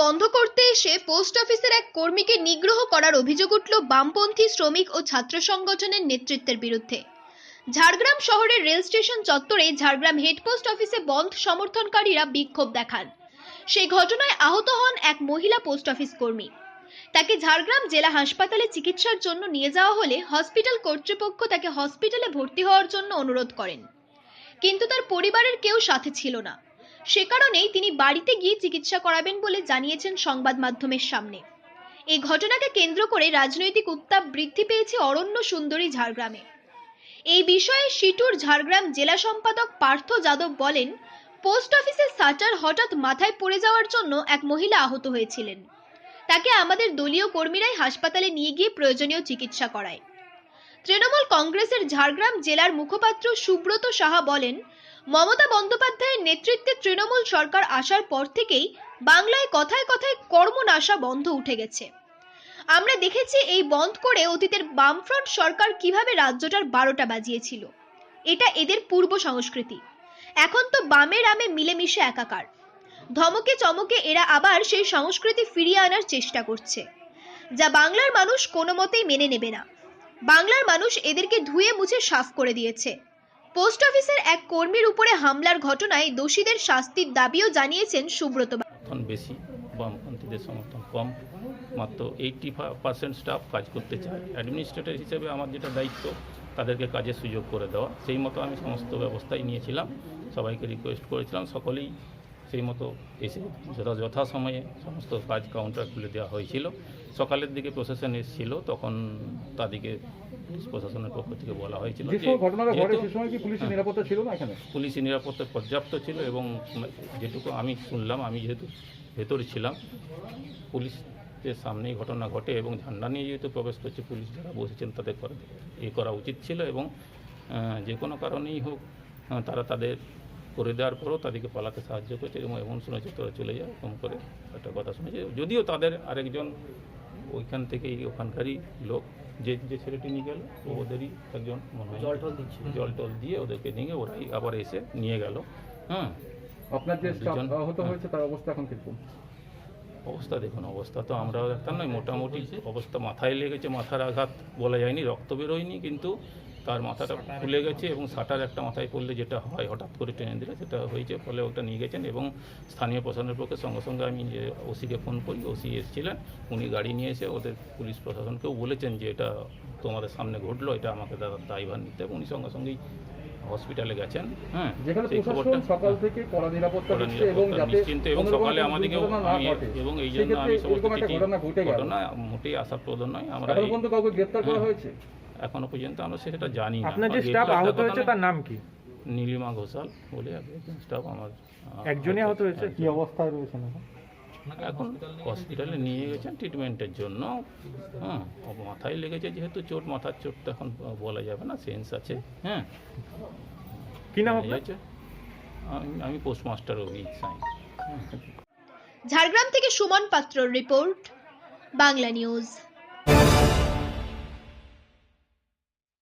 বন্ধ করতে এসে পোস্ট অফিসের এক কর্মীকে নিগ্রহ করার অভিযোগ উঠল বামপন্থী শ্রমিক ও ছাত্র সংগঠনের নেতৃত্বের বিরুদ্ধে। ঝাড়গ্রাম শহরের রেল স্টেশন চত্বরে ঝাড়গ্রাম হেড পোস্ট অফিসে বন্ধ সমর্থনকারীরা বিক্ষোভ দেখান। সেই ঘটনায় আহত হন এক মহিলা পোস্ট অফিস কর্মী। তাকে ঝাড়গ্রাম জেলা হাসপাতালে চিকিৎসার জন্য নিয়ে যাওয়া হলে হসপিটাল কর্তৃপক্ষ তাকে হসপিটালে ভর্তি হওয়ার জন্য অনুরোধ করেন। কিন্তু তার পরিবারের কেউ সাথে ছিল না। সে কারণেই তিনি বাড়িতে গিয়ে চিকিৎসা করাবেন বলে জানিয়েছেন সংবাদ মাধ্যমের সামনে। এই ঘটনাকে কেন্দ্র করে রাজনৈতিক উত্তাপ বৃদ্ধি পেয়েছে অরণ্য সুন্দরী ঝাড়গ্রামে। এই বিষয়ে সিটুর ঝাড়গ্রাম জেলা সম্পাদক পার্থ যাদব বলেন, পোস্ট অফিসের শাটার হঠাৎ মাথায় পড়ে যাওয়ার জন্য এক মহিলা আহত হয়েছিলেন। তাকে আমাদের দলীয় কর্মীরাই হাসপাতালে নিয়ে গিয়ে প্রয়োজনীয় চিকিৎসা করায়। তৃণমূল কংগ্রেসের ঝাড়গ্রাম জেলার মুখপাত্র সুব্রত সাহা বলেন, মমতা বন্দ্যোপাধ্যায়ের নেতৃত্বে তৃণমূল সরকার আসার পর থেকেই বাংলায় কথায় কথায় কর্মনাশা বন্ধ উঠে গেছে। আমরা দেখেছি এই বন্ধ করে অতীতের বামফ্রন্ট সরকার কীভাবে রাজ্যটার বারোটা বাজিয়েছিল। এটা এদের পূর্ব সংস্কৃতি। এখন তো বামে রামে মিলেমিশে একাকার। ধমকে চমকে এরা আবার সেই সংস্কৃতি ফিরিয়ে আনার চেষ্টা করছে। যা বাংলার মানুষ কোনো মতেই মেনে নেবে না। বাংলার মানুষ এদেরকে ধুয়ে মুছে সাফ করে দিয়েছে। পোস্ট অফিসের এক কর্মীর উপরে হামলার ঘটনায় দোষীদের শাস্তির দাবিও জানিয়েছেন সুব্রত বেশি, বামপন্থীদের সমর্থন কম। মাত্র এইটটি পার্সেন্ট স্টাফ কাজ করতে চায়। অ্যাডমিনিস্ট্রেটর হিসেবে আমার যেটা দায়িত্ব, তাদেরকে কাজের সুযোগ করে দেওয়া। সেই মতো আমি সমস্ত ব্যবস্থাই নিয়েছিলাম। সবাইকে রিকোয়েস্ট করেছিলাম। সকলেই সেই মতো এসে যথা যথাসময়ে সমস্ত কাজ কাউন্টার খুলে দেওয়া হয়েছিল সকালের দিকে প্রশাসন এসেছিল তখন তাদেরকে পুলিশ প্রশাসনের পক্ষ থেকে বলা হয়েছিল পুলিশের। নিরাপত্তা পুলিশি পর্যাপ্ত ছিল এবং যেটুকু আমি শুনলাম আমি যেহেতু ভেতরে ছিলাম পুলিশের সামনেই ঘটনা ঘটে এবং ঝান্ডা নিয়ে যেহেতু প্রবেশ করছে পুলিশ যারা বসেছেন তাদের এ করা উচিত ছিল এবং যে কোনো কারণেই হোক তারা তাদের করে দেওয়ার পরও তাদেরকে পালাতে সাহায্য করেছে এবং এমন শুনেছে তোরা চলে যায় এরকম করে একটা কথা শুনেছে। যদিও তাদের আরেকজন ওইখান থেকেই ওখানকারই লোক যে যে ছেলেটি নিয়ে গেল ও ওদেরই একজন মনে হয়। জল টল দিচ্ছে। জল টল দিয়ে ওদেরকে নিয়ে ওরাই আবার এসে নিয়ে গেল। হ্যাঁ আপনার যে আহত হ্যাঁ। হয়েছে তার অবস্থা এখন কীরকম? অবস্থা দেখুন অবস্থা তো আমরাও দেখতাম নয় মোটামুটি অবস্থা মাথায় লেগেছে মাথার আঘাত বলা যায়নি রক্ত বেরোয়নি কিন্তু তার মাথাটা খুলে গেছে এবং সাটার একটা মাথায় পড়লে যেটা হয় হঠাৎ করে টেনে দিলে সেটা হয়েছে ফলে ওটা নিয়ে গেছেন এবং স্থানীয় প্রশাসনের পক্ষে সঙ্গে সঙ্গে আমি যে ওসিকে ফোন করি ওসি এসেছিলেন উনি গাড়ি নিয়ে এসে ওদের পুলিশ প্রশাসনকেও বলেছেন যে এটা তোমাদের সামনে ঘটলো এটা আমাকে দাদা দায়ভার নিতে হবে উনি সঙ্গে সঙ্গেই হসপিটালে গেছেন হ্যাঁ যেখানে প্রশাসন সকাল। থেকে কড়া নিরাপত্তা দিচ্ছে এবং যাতে নিশ্চিন্তে এবং সকালে কোনো আমাদেরকেও দুর্ঘটনা না আমি- ঘটে এবং এই জন্য আমি সমস্ত ঘটনা মোটেই আশাপ্রদ নয় আমরা এখনও পর্যন্ত কাউকে করা হ্যাঁ। হয়েছে এখনও পর্যন্ত আমরা সেটা জানি না। আপনার যে স্টাফ আহত হয়েছে তার নাম কি? নীলিমা ঘোষাল বলে একজন স্টাফ আমার একজনই আহত হয়েছে? কি অবস্থায় রয়েছেন এখন? এখন হসপিটালে নিয়ে গেছেন ট্রিটমেন্টের জন্য। হ্যাঁ ও মাথায় লেগেছে যেহেতু চোট মাথার চোট তো এখন বলা যাবে না সেন্স আছে। হ্যাঁ। কি নাম। আমি আমি পোস্টমাস্টার অভিজিৎ সাইন ঝাড়গ্রাম থেকে সুমন পাত্রর রিপোর্ট বাংলা নিউজ।